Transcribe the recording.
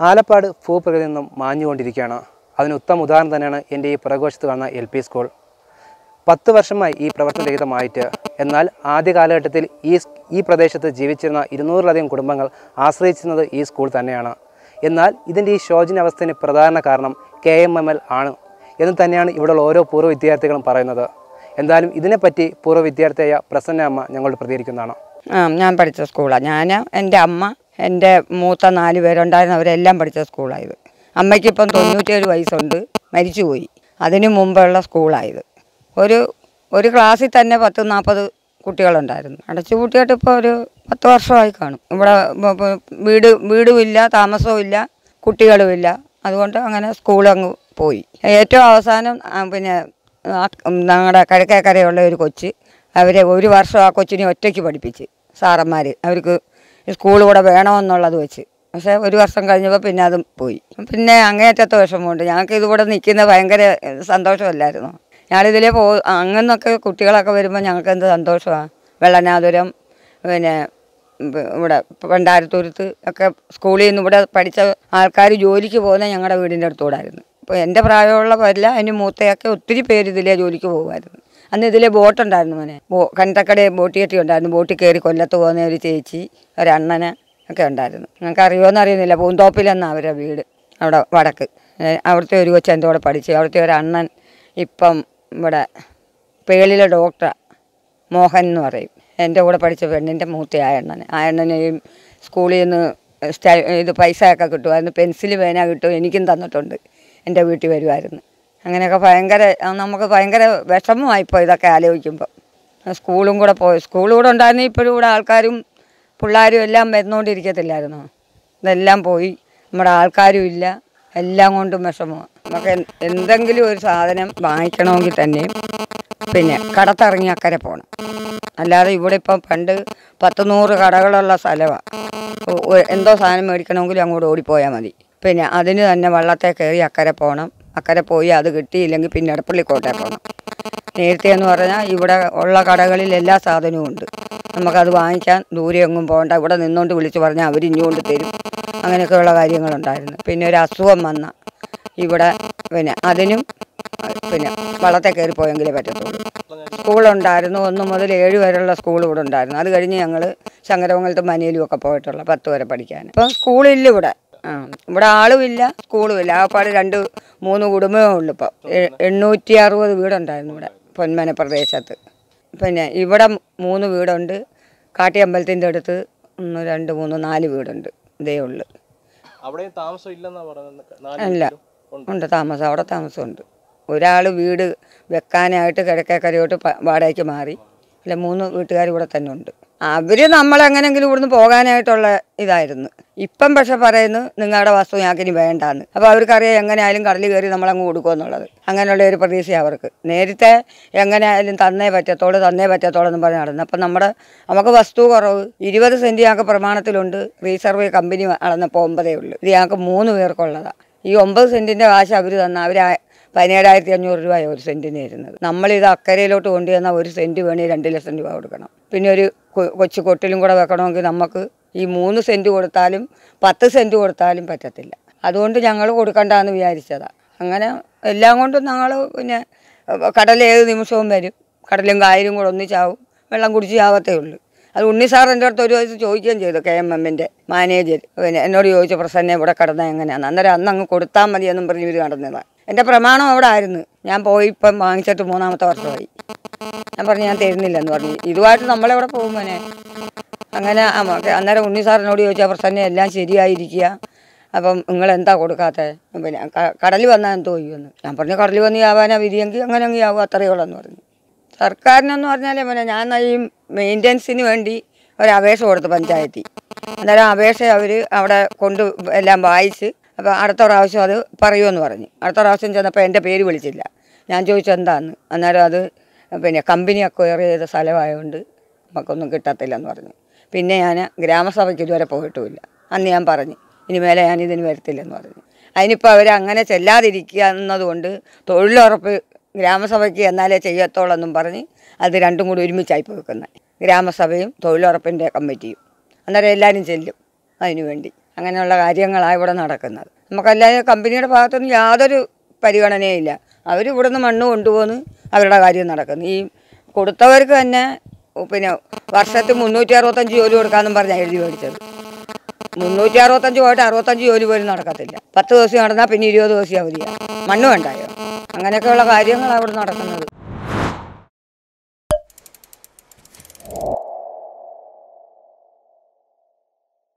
ആലപ്പാട് ഭൂപ്രകൃതി നിന്നും മാഞ്ഞുകൊണ്ടിരിക്കുകയാണ്. അതിന് ഉത്തമ ഉദാഹരണം തന്നെയാണ് എന്റെ ഈ പുറകുവശത്ത് കാണുന്ന എൽ പി സ്കൂൾ. പത്ത് വർഷമായി ഈ പ്രവർത്തനരഹിതമായിട്ട് എന്നാൽ ആദ്യ കാലഘട്ടത്തിൽ ഈ ഈ പ്രദേശത്ത് ജീവിച്ചിരുന്ന ഇരുന്നൂറിലധികം കുടുംബങ്ങൾ ആശ്രയിച്ചിരുന്നത് ഈ സ്കൂൾ തന്നെയാണ്. എന്നാൽ ഇതിന്റെ ഈ ശോചനാവസ്ഥയിന് പ്രധാന കാരണം കെ എം എം എൽ ആണ് എന്ന് തന്നെയാണ് ഇവിടെയുള്ള ഓരോ പൂർവ വിദ്യാർത്ഥികളും പറയുന്നത്. എന്തായാലും ഇതിനെപ്പറ്റി പൂർവ വിദ്യാർത്ഥിയായ പ്രസന്ന അമ്മ ഞങ്ങളോട് പ്രതികരിക്കുന്നതാണ്. ഞാൻ പഠിച്ച സ്കൂളാണ് ഞാൻ എന്റെ അമ്മ എന്റെ മൂത്ത നാല് പേരുണ്ടായിരുന്നു അവരെല്ലാം പഠിച്ച സ്കൂളായത്. അമ്മയ്ക്കിപ്പം തൊണ്ണൂറ്റേഴ് വയസ്സുണ്ട്. മരിച്ചുപോയി. അതിനു മുമ്പുള്ള സ്കൂളായത്. ഒരു ഒരു ക്ലാസ്സിൽ തന്നെ പത്ത് നാൽപ്പത് കുട്ടികളുണ്ടായിരുന്നു. അടച്ചുപൂട്ടിയിട്ട് ഇപ്പോൾ ഒരു പത്ത് വർഷമായി കാണും. ഇവിടെ വീട് വീടുമില്ല താമസവും ഇല്ല കുട്ടികളുമില്ല. അതുകൊണ്ട് അങ്ങനെ സ്കൂളങ്ങ് പോയി. ഏറ്റവും അവസാനം പിന്നെ ഞങ്ങളുടെ കിഴക്കേക്കരയുള്ള ഒരു കൊച്ച് അവരെ ഒരു വർഷം ആ കൊച്ചിനെ ഒറ്റയ്ക്ക് പഠിപ്പിച്ച്. സാറന്മാർ അവർക്ക് സ്കൂൾ കൂടെ വേണമെന്നുള്ളത് വെച്ച്. പക്ഷേ ഒരു വർഷം കഴിഞ്ഞപ്പോൾ പിന്നെ അതും പോയി. പിന്നെ അങ്ങേറ്റത്തെ വിഷമമുണ്ട് ഞങ്ങൾക്ക് ഇതുകൂടെ നിൽക്കുന്ന ഭയങ്കര സന്തോഷമല്ലായിരുന്നു. ഞങ്ങളിതിലേ പോ അങ്ങനൊക്കെ കുട്ടികളൊക്കെ വരുമ്പോൾ ഞങ്ങൾക്ക് എന്ത് സന്തോഷമാണ് വെള്ളനാതുരം പിന്നെ ഇവിടെ പണ്ടാരത്തൂരത്ത് ഒക്കെ സ്കൂളിൽ നിന്ന് ഇവിടെ പഠിച്ച ആൾക്കാർ ജോലിക്ക് പോകുന്ന ഞങ്ങളുടെ വീടിന്റെ അടുത്തൂടായിരുന്നു. അപ്പോൾ എന്റെ പ്രായമുള്ള വരില്ല അതിന് മൂത്തയൊക്കെ ഒത്തിരി പേര് ഇതിലേ ജോലിക്ക് പോകുമായിരുന്നു. അന്ന് ഇതിലെ ബോട്ടുണ്ടായിരുന്നു മോനെ. ബോ കണ്ടക്കടെ ബോട്ട് കെട്ടി ഉണ്ടായിരുന്നു. ബോട്ടിൽ കയറി കൊല്ലത്ത് പോകുന്ന ഒരു ചേച്ചി ഒരണ്ണന് ഒക്കെ ഉണ്ടായിരുന്നു. ഞങ്ങൾക്ക് അറിയുമോയെന്ന് അറിയുന്നില്ല. പൂന്തോപ്പിലെന്നാണ് അവരുടെ വീട്. അവിടെ വടക്ക്. അവിടുത്തെ ഒരു കൊച്ചു എന്റെ കൂടെ പഠിച്ചു. അവിടുത്തെ ഒരു അണ്ണൻ ഇപ്പം ഇവിടെ പേളിലെ ഡോക്ടർ മോഹൻ എന്ന് പറയും. എന്റെ കൂടെ പഠിച്ച പെണ്ണിന്റെ മൂത്ത ആ എണ്ണന് ആ എണ്ണനെയും സ്കൂളിൽ നിന്ന് ഇത് ഒക്കെ കിട്ടുമായിരുന്നു പെൻസിൽ പേന കിട്ടും. എനിക്കും തന്നിട്ടുണ്ട്. എന്റെ വീട്ടിൽ വരുമായിരുന്നു. അങ്ങനെയൊക്കെ ഭയങ്കര നമുക്ക് ഭയങ്കര വിഷമമായിപ്പോൾ ഇതൊക്കെ ആലോചിക്കുമ്പോൾ സ്കൂളും കൂടെ പോയി സ്കൂളും കൂടെ ഉണ്ടായിരുന്നു ഇപ്പോഴും ഇവിടെ ആൾക്കാരും പിള്ളേരും എല്ലാം വരുന്നോണ്ടിരിക്കത്തില്ലായിരുന്നു? ഇതെല്ലാം പോയി നമ്മുടെ ആൾക്കാരും ഇല്ല എല്ലാം കൊണ്ടും വിഷമമാണ് നമുക്ക് എന്തെങ്കിലും ഒരു സാധനം വാങ്ങിക്കണമെങ്കിൽ തന്നെ പിന്നെ കടത്തിറങ്ങി അക്കരെ പോകണം അല്ലാതെ ഇവിടെ ഇപ്പം പണ്ട് പത്ത് നൂറ് കടകളുള്ള സ്ഥലമാണ് എന്തോ സാധനം മേടിക്കണമെങ്കിലും അങ്ങോട്ട് ഓടിപ്പോയാൽ മതി. പിന്നെ അതിന് തന്നെ വള്ളത്തെ കയറി അക്കരെ പോകണം അക്കരെ പോയി അത് കിട്ടിയില്ലെങ്കിൽ പിന്നെ ഇടപ്പള്ളിക്കോട്ടെ പോകണം നേരത്തെ എന്ന് പറഞ്ഞാൽ ഇവിടെ ഉള്ള കടകളിൽ എല്ലാ സാധനവും ഉണ്ട്. നമുക്കത് വാങ്ങിക്കാൻ ദൂരെ എങ്ങും പോകണ്ട. ഇവിടെ നിന്നുകൊണ്ട് വിളിച്ച് പറഞ്ഞാൽ അവർ ഇഞ്ഞുകൊണ്ട് തരും. അങ്ങനെയൊക്കെയുള്ള കാര്യങ്ങളുണ്ടായിരുന്നു. പിന്നെ ഒരു അസുഖം വന്ന. ഇവിടെ പിന്നെ അതിനും പിന്നെ വള്ളത്തെ കയറി പോയെങ്കിലേ പറ്റത്തുള്ളൂ. സ്കൂളുണ്ടായിരുന്നു. ഒന്ന് മുതൽ ഏഴ് വരെയുള്ള സ്കൂൾ ഇവിടെ ഉണ്ടായിരുന്നു. അത് കഴിഞ്ഞ് ഞങ്ങൾ ശങ്കരമംഗലത്ത് മനയിലും ഒക്കെ പോയിട്ടുള്ള പത്ത് വരെ പഠിക്കാൻ. ഇപ്പം സ്കൂളില്ല ഇവിടെ. ആ ഇവിടെ സ്കൂളും ഇല്ല. ആപ്പാട് രണ്ട് മൂന്ന് കുടുംബമേ ഉള്ളൂ ഇപ്പം. എ- എണ്ണൂറ്റി അറുപത് വീടുണ്ടായിരുന്നു ഇവിടെ പൊന്മന പ്രദേശത്ത്. പിന്നെ ഇവിടെ മൂന്ന് വീടുണ്ട്. കാട്ടിയമ്പലത്തിന്റെ അടുത്ത് ഒന്ന് രണ്ട് മൂന്ന് നാല് വീടുണ്ട്. ഇതേ ഉള്ളു. അല്ല. ഉണ്ട്. താമസം അവിടെ താമസമുണ്ട്. ഒരാൾ വീട് വെക്കാനായിട്ട് കിഴക്കേക്കരയോട്ട് വാടകയ്ക്ക് മാറി. അല്ല മൂന്ന് വീട്ടുകാർ ഇവിടെ തന്നെ ഉണ്ട്. അവർ നമ്മളെങ്ങനെങ്കിലും ഇവിടുന്ന് പോകാനായിട്ടുള്ള ഇതായിരുന്നു. ഇപ്പം പക്ഷെ പറയുന്നു നിങ്ങളുടെ വസ്തു ഞങ്ങൾക്കിനി വേണ്ടാന്ന്. അപ്പോൾ അവർക്കറിയാം എങ്ങനെയായാലും കടലിൽ കയറി നമ്മളങ്ങ് കൊടുക്കുമെന്നുള്ളത് അങ്ങനെയുള്ള ഒരു പ്രതീക്ഷ അവർക്ക്. നേരത്തെ എങ്ങനെയായാലും തന്നേ പറ്റത്തോളൂ തന്നേ പറ്റത്തോളൂ എന്ന് പറഞ്ഞ് നടന്നു. അപ്പം നമ്മുടെ നമുക്ക് വസ്തു കുറവ് ഇരുപത് സെന്റ് ഞങ്ങൾക്ക് പ്രമാണത്തിലുണ്ട്. റീസർവ് കമ്പനി അളന്നപ്പോൾ ഒമ്പതേ ഉള്ളൂ. ഇത് ഞങ്ങൾക്ക് മൂന്ന് പേർക്കുള്ളതാണ് ഈ ഒമ്പത് സെന്റിന്റെ കാശ് അവർ തന്ന. അവർ പതിനേഴായിരത്തി അഞ്ഞൂറ് രൂപയാണ് ഒരു സെന്റിന് വരുന്നത്. നമ്മളിത് അക്കരയിലോട്ട് കൊണ്ടുവന്നാൽ ഒരു സെന്റ് വേണമെങ്കിൽ രണ്ട് ലക്ഷം രൂപ കൊടുക്കണം. പിന്നെ ഒരു കൊച്ചു കൊട്ടിലും കൂടെ വെക്കണമെങ്കിൽ നമുക്ക് ഈ മൂന്ന് സെന്റ് കൊടുത്താലും പത്ത് സെന്റ് കൊടുത്താലും പറ്റത്തില്ല. അതുകൊണ്ട് ഞങ്ങൾ കൊടുക്കണ്ടെന്ന് വിചാരിച്ചതാണ് അങ്ങനെ എല്ലാം കൊണ്ടും ഞങ്ങൾ പിന്നെ കടൽ ഏത് നിമിഷവും വരും. കടലും കായലും കൂടെ ഒന്നിച്ചാവും. വെള്ളം കുടിച്ച് ഉള്ളൂ. അത് ഉണ്ണി സാർ എന്റെ അടുത്ത് ഒരു ദിവസം ചോദിക്കുകയും ചെയ്തു കെ എം എമ്മിന്റെ മാനേജർ പിന്നെ എന്നോട് ചോദിച്ച പ്രസന്നെ ഇവിടെ കിടന്ന എങ്ങനെയാണ് അന്നേരം അന്ന് അങ്ങ് കൊടുത്താൽ മതിയെന്നും പറഞ്ഞ് ഇവർ നടന്നതാണ് എന്റെ പ്രമാണം അവിടെ ആയിരുന്നു ഞാൻ പോയി ഇപ്പം വാങ്ങിച്ചിട്ട് മൂന്നാമത്തെ വർഷമായി. ഞാൻ പറഞ്ഞു ഞാൻ തരുന്നില്ലെന്ന് പറഞ്ഞു. ഇതുമായിട്ട് നമ്മളെവിടെ പോകും അങ്ങനെ അന്നേരം ഉണ്ണി സാറിനോട് ചോദിച്ചാൽ പ്രസന്നെ എല്ലാം ശരിയായിരിക്കുക. അപ്പം നിങ്ങൾ എന്താ കൊടുക്കാത്തത് പിന്നെ കടൽ വന്നാൽ എന്തോ ചെയ്യുമെന്ന്. ഞാൻ പറഞ്ഞു കടൽ വന്ന് ആവാനാ വിധിയെങ്കിൽ അങ്ങനെ അങ്ങ് ആവും അത്രയേ പറഞ്ഞു. സർക്കാരിനെന്ന് പറഞ്ഞാലേ പിന്നെ ഞാൻ ഈ മെയിന്റനൻസിന് വേണ്ടി ഒരു അപേക്ഷ കൊടുത്തു പഞ്ചായത്തിൽ. അന്നേരം അപേക്ഷ അവർ അവിടെ കൊണ്ട് എല്ലാം വായിച്ച് അപ്പോൾ അടുത്ത പ്രാവശ്യം അത് പറയുമെന്ന് പറഞ്ഞു. അടുത്ത പ്രാവശ്യം ചെന്നപ്പോൾ എന്റെ പേര് വിളിച്ചില്ല. ഞാൻ ചോദിച്ചു എന്താന്ന്? അന്നേരം അത് പിന്നെ കമ്പനി അക്വയർ ചെയ്ത സ്ഥലമായതുകൊണ്ട് നമുക്കൊന്നും കിട്ടത്തില്ലെന്ന് പറഞ്ഞു. പിന്നെ ഞാൻ ഗ്രാമസഭയ്ക്ക് ഇതുവരെ പോയിട്ടുമില്ല. അന്ന് ഞാൻ പറഞ്ഞു ഇനി മേലെ ഞാൻ ഇതിന് വരത്തില്ലെന്ന് പറഞ്ഞു. അതിനിപ്പോൾ അവർ അങ്ങനെ ചെല്ലാതിരിക്കുക എന്നതുകൊണ്ട് തൊഴിലുറപ്പ് ഗ്രാമസഭയ്ക്ക് എന്നാലേ ചെയ്യത്തോളെന്നും പറഞ്ഞ് അത് രണ്ടും കൂടി ഒരുമിച്ചായി വെക്കുന്നത് ഗ്രാമസഭയും തൊഴിലുറപ്പിന്റെ കമ്മിറ്റിയും അന്നേരം എല്ലാവരും ചെല്ലും. അതിനു വേണ്ടി അങ്ങനെയുള്ള കാര്യങ്ങളാണ് ഇവിടെ നടക്കുന്നത്. നമുക്കല്ലാതെ കമ്പനിയുടെ ഭാഗത്തുനിന്ന് യാതൊരു പരിഗണനയില്ല. അവർ ഇവിടെ നിന്ന് മണ്ണ് കൊണ്ടുപോകുന്നു അവരുടെ കാര്യം നടക്കുന്നു. ഈ കൊടുത്തവർക്ക് തന്നെ പിന്നെ വർഷത്തിൽ മുന്നൂറ്റി അറുപത്തഞ്ച് ജോലി കൊടുക്കാമെന്നും പറഞ്ഞാൽ എഴുതി മേടിച്ചത്. മുന്നൂറ്റി അറുപത്തഞ്ച് പോയിട്ട് അറുപത്തഞ്ച് ജോലി പോലും നടക്കത്തില്ല. പത്ത് ദിവസം നടന്നാൽ പിന്നെ ഇരുപത് ദിവസം അവധിയാണ് മണ്ണ് വേണ്ടായോ? അങ്ങനെയൊക്കെയുള്ള കാര്യങ്ങളാണ് അവിടെ നടക്കുന്നത്.